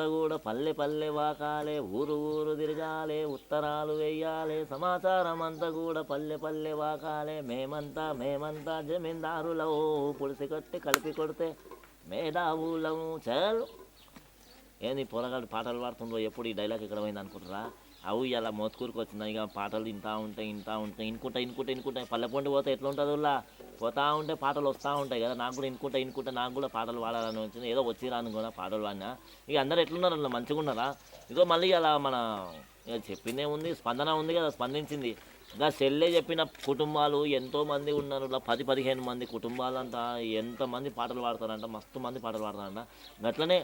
అంతా కూడా పల్లె పల్లె వాకాలే ఊరు ఊరు తిరగాలే ఉత్తరాలు వెయ్యాలే సమాచారం అంతా కూడా పల్లె పల్లె వాకాలే మేమంతా మేమంతా జమీందారులవు పులిసి కొట్టి కలిపి కొడితే మేధావులము చల్. ఏంది పొరగాడు పాటలు పాడుతుండ్రో? ఎప్పుడు ఈ డైలాగ్ ఇక్కడ పోయింది అనుకుంటారా అవు ఇలా మోతుకూరుకు వచ్చిందా ఇక పాటలు ఇంతా ఉంటాయి ఇంతా ఉంటాయి ఇనుకుంటా ఇనుకుంటా ఇనుకుంటా పల్లె పొండి పోతే ఎట్లా ఉంటుంది పోతా ఉంటే పాటలు వస్తూ ఉంటాయి కదా. నాకు కూడా ఇనుకుంటా ఇనుకుంటా నాకు కూడా పాటలు పాడాలని వచ్చింది. ఏదో వచ్చి రాను కూడా పాటలు పాడినా. ఇక అందరు ఎట్లున్నారు అలా మంచిగా ఉన్నారా? ఇదో మళ్ళీ అలా మన ఇక చెప్పిందే ఉంది స్పందన ఉంది కదా స్పందించింది. ఇంకా సెల్లే చెప్పిన కుటుంబాలు ఎంతోమంది ఉన్నారు. ఇలా పది పదిహేను మంది కుటుంబాలంతా ఎంతమంది పాటలు పాడతారంట మస్తు మంది పాటలు పాడతారంట. అట్లనే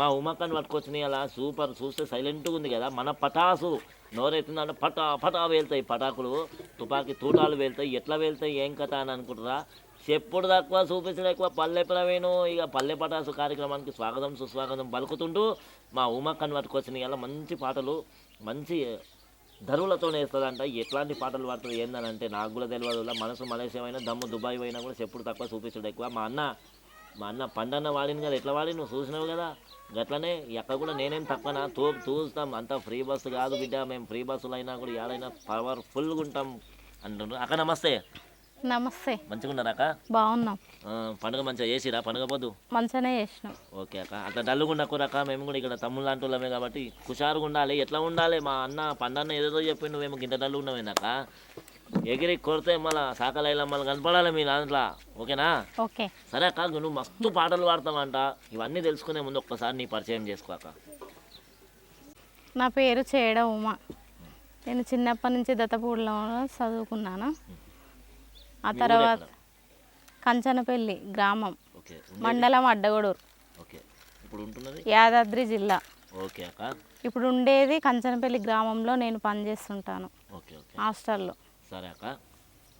మా ఉమాకాన్ని పట్టుకొచ్చినాయి అలా సూపర్ చూస్తే సైలెంట్గా ఉంది కదా. మన పటాసు నోరెత్తుందంటే పటా పటా వేలుతాయి పటాకులు. తుపాకీ తూటాలు వేలుతాయి. ఎట్లా వేలుతాయి? ఏం కథ అని అనుకుంటారా? చెప్పుడు తక్కువ చూపించిన ఎక్కువ పల్లె ప్రవీణు. ఇక పల్లె పటాసు కార్యక్రమానికి స్వాగతం సుస్వాగతం పలుకుతుంటూ మా ఉమాకాన్ని పట్టుకొచ్చిన అలా మంచి పాటలు మంచి ధరువులతో వేస్తుందంట. ఎట్లాంటి పాటలు పాడుతుంది ఏందని అంటే నాకు కూడా తెలియదు మనసు మలేషియా దమ్ము దుబాయ్ పోయినా కూడా చెప్పుడు తక్కువ చూపించడు ఎక్కువ. మా అన్న మా అన్న పండన్న వాడిని కదా ఎట్లా వాడి నువ్వు చూసినావు కదా? గట్లనే ఎక్కడ కూడా నేనేం తక్కువనా తూ చూస్తాం అంత ఫ్రీ బస్సు కాదు బిడ్డ. మేము ఫ్రీ బస్సులు అయినా కూడా ఏడైనా పవర్ఫుల్గా ఉంటాం అంటున్నారు అక్క నమస్తే. నమస్తే. మంచిగా ఉన్నారా అక్క బాగున్నాం పండుగ మంచిగా చేసిరా? పండుగ పోదు? మంచిగానే చేసినాం. ఓకే అక్క. అట్లా డల్లుగా ఉండకూరక్క మేము కూడా ఇక్కడ తమ్ముళ్ళు లాంటి వాళ్ళమే కాబట్టి హుషారుగా ఉండాలి. ఎట్లా ఉండాలి? మా అన్న పండన్న ఏదేదో చెప్పి నువ్వేమో గింత డల్లు ఉన్నామేనాక ఎగిరి కొడితే మళ్ళీ సాకలైలా మళ్ళీ కనపడాలి మీ దాంట్లో. ఓకేనా? ఓకే. సరే అక్క నువ్వు మస్తు పాటలు పాడతావంట. ఇవన్నీ తెలుసుకునే ముందు ఒక్కసారి నీ పరిచయం చేసుకో అక్క. నా పేరు చేడ ఉమా. నేను చిన్నప్పటి నుంచి దత్తపూడిలో చదువుకున్నాను? ఆ తర్వాత? కంచనపల్లి గ్రామం మండలం అడ్డగొడూరు. ఓకే. ఇప్పుడు ఉంటున్నది? యాదాద్రి జిల్లా. ఇప్పుడు ఉండేది కంచనపల్లి గ్రామంలో నేను పనిచేస్తుంటాను ఓకే ఓకే. హాస్టల్లో. సరే అక్క.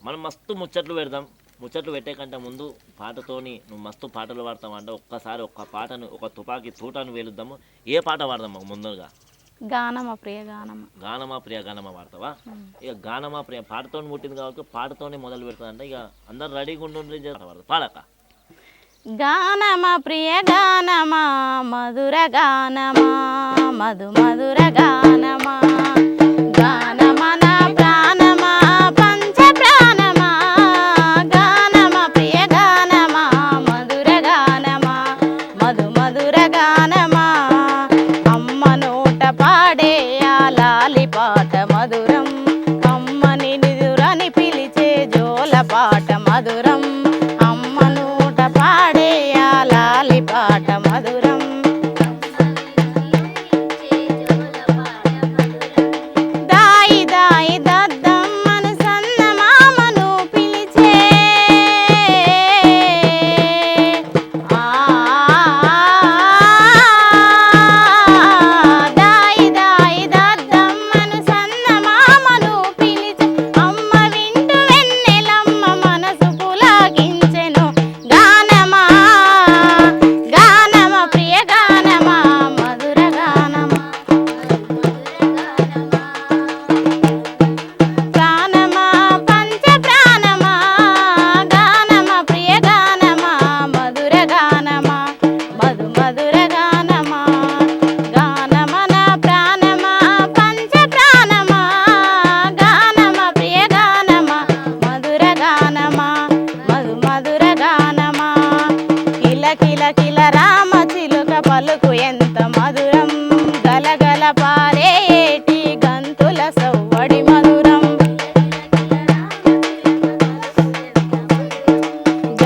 మనం మస్తు ముచ్చట్లు పెడదాం. ముచ్చట్లు పెట్టే కంటే ముందు పాటతోని నువ్వు మస్తు పాటలు పాడతావంటే ఒక్కసారి ఒక్క పాటను ఒక తుపాకీ తూటాను వేలుద్దాము. ఏ పాట పాడదాం మాకు ముందుగా గానమా ప్రియ గానమా? గానమా ప్రియ గానమా పాడతావా? ఇక గానమా ప్రియ పాటతోని పుట్టింది కాబట్టి పాటతోనే మొదలు పెడుతుందంటే ఇక అందరు రెడీగా పాడదు పాడక్క. గానమా ప్రియ గానమా మధుర గానమా మధు మధుర గానమా.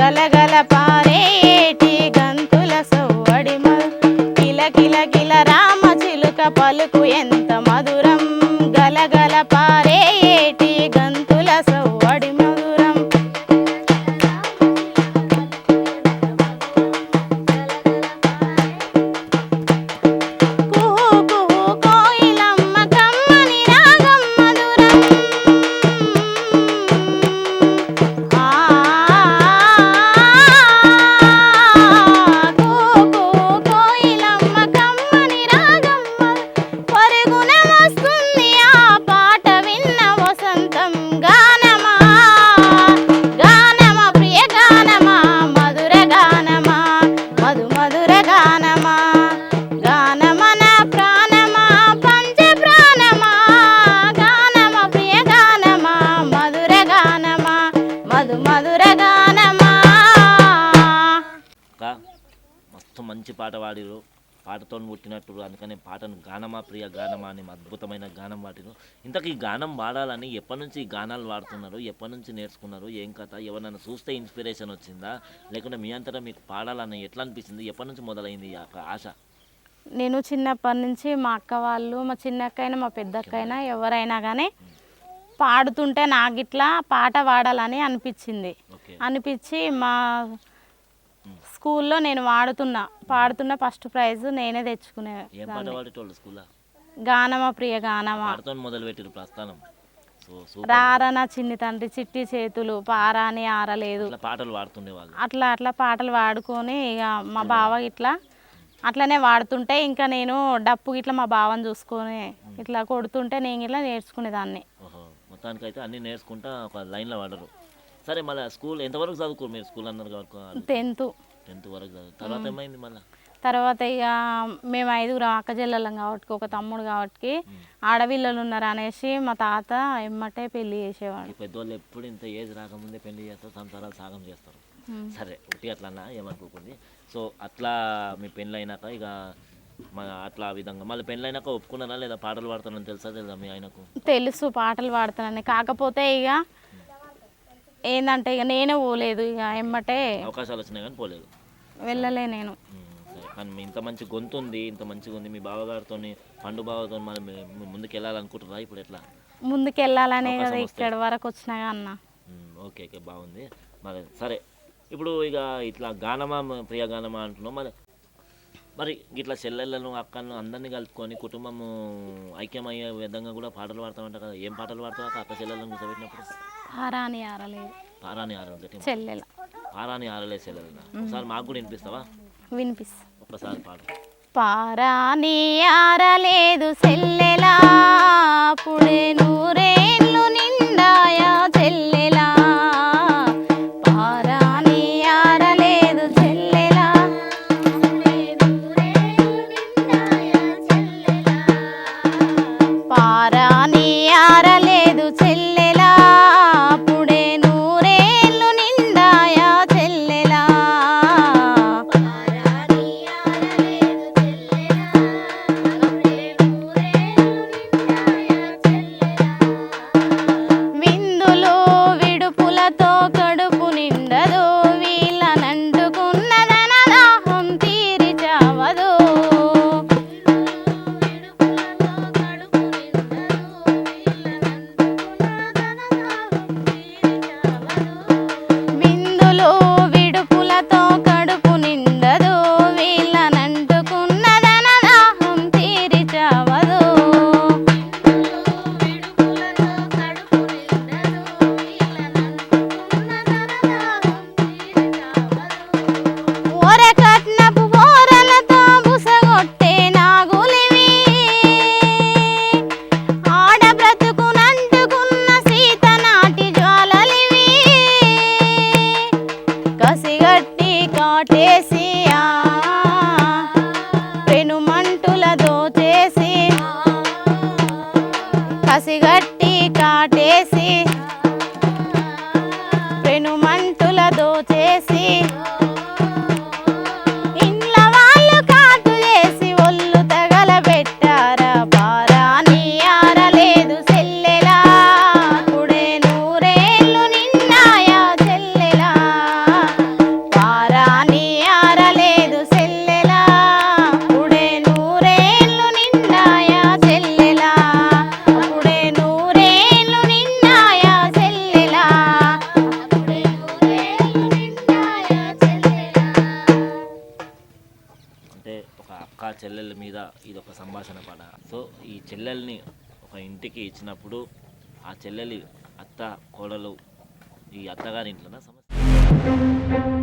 గలగల పారేటి గంతుల సవ్వడి కిల కిల కిల రామ చిలుక పలుకు ఎంత మధు మధురగానమా మస్తు మంచి పాట పాడిరు పాటతో పుట్టినట్టు అందుకనే పాటను గానమా ప్రియ గానమా అని అద్భుతమైన గానం పాడిరు ఇంతకు ఈ గానం పాడాలని ఎప్పటి నుంచి ఈ గానాలు పాడుతున్నారు ఎప్పటి నుంచి నేర్చుకున్నారు? ఏం కథ? ఎవరన్నా చూస్తే ఇన్స్పిరేషన్ వచ్చిందా? లేకుంటే మీ అంతటా మీకు పాడాలని ఎట్లా అనిపించింది ఎప్పటి నుంచి మొదలైంది ఈ ఆశ? నేను చిన్నప్పటి నుంచి మా అక్క వాళ్ళు మా చిన్నక్కైనా మా పెద్దక్కైనా ఎవరైనా కానీ పాడుతుంటే నాకు ఇట్లా పాట పాడాలని అనిపించింది. అనిపించి మా స్కూల్లో నేను వాడుతున్నా. పాడుతున్న ఫస్ట్ ప్రైజ్ నేనే తెచ్చుకునే గానమా ప్రియ గానమా. రారన చిన్ని తండ్రి చిట్టి చేతులు పారాని ఆరలేదు. పాటలు పాడుతుండే వాళ్ళు. అట్లా అట్లా పాటలు పాడుకొని ఇక మా బావ ఇట్లా అట్లనే వాడుతుంటే ఇంకా నేను డప్పు ఇట్లా మా బావని చూసుకొని ఇట్లా కొడుతుంటే నేను ఇట్లా నేర్చుకునేదాన్ని. ఓహో మొత్తానికి అయితే అన్నీ నేర్చుకుంటా ఒక లైన్లో పడరు. సరే మళ్ళీ స్కూల్ ఎంతవరకు చదువుకోరు మీరు స్కూల్ అన్నారు కాబట్టి టెన్త్. టెన్త్ వరకు చదువు. తర్వాత ఏమైంది మళ్ళీ? తర్వాత ఇక మేము ఐదుగురం అక్క చెల్లెళ్ళం కాబట్టి ఒక తమ్ముడు కాబట్టి ఆడపిల్లలు ఉన్నారు అనేసి మా తాత ఎమ్మటే పెళ్ళి చేసేవాడు. పెద్దవాళ్ళు ఎప్పుడు ఇంత ఏజ్ రాకముందే పెళ్ళి చేస్తారు సంసారాలు సాగం చేస్తారు. సరే ఒకటి అట్లా అన్నా ఏమనుకోకుంది సో అట్లా మీ పెళ్ళి అయినాక ఇక అట్లా ఆ విధంగా. మళ్ళీ పెళ్ళి అయినాక ఒప్పుకున్నారా లేదా? పాటలు పాడతానని తెలుసా తెలుసా మీ ఆయనకు? తెలుసు పాటలు పాడుతానని కాకపోతే ఇక ఏంటంటే ఇక నేనే పోలేదు. ఇక ఎమ్మటే అవకాశాలు వచ్చినాయి కానీ పోలేదు. వెళ్ళలే నేను. సరే. కానీ మీ ఇంత మంచి గొంతు ఉంది ఇంత మంచిగా ఉంది. మీ బావగారితో పండు బావతో మరి మీ- మీ ముందుకు వెళ్ళాలనుకుంటున్నారా ఇప్పుడు ఎట్లా? ముందుకు వెళ్ళాలనే కదా. ఇక్కడి వరకు వచ్చినా అన్న. ఓకే ఓకే బాగుంది. మరి సరే. ఇప్పుడు ఇక ఇట్లా గానమా ప్రియ గానమా అంటున్నాం మరి మరి ఇట్లా చెల్లెళ్ళను అక్కను అందరినీ కలుపుకొని కుటుంబము ఐక్యమయ్యే విధంగా కూడా పాటలు పాడతామంట కదా. ఏం పాటలు పాడతావు అక్క? చెల్లెలను కూర్చోబెట్టినప్పుడు? ఆరాని ఆరలేదు. పారాని ఆరలు గట్టి చెల్లెల. పారాని ఆరలే చెల్లెలు ఒకసారి మాకు కూడా వినిపిస్తావా? వినిపిస్ ఒక్కసారి పాట పారాని ఆరలేదు చెల్లెలా. మీద ఇది ఒక సంభాషణ పాట. సో ఈ చెల్లెల్ని ఒక ఇంటికి ఇచ్చినప్పుడు ఆ చెల్లెలి అత్త కోడలు ఈ అత్తగారి ఇంట్లో సమస్య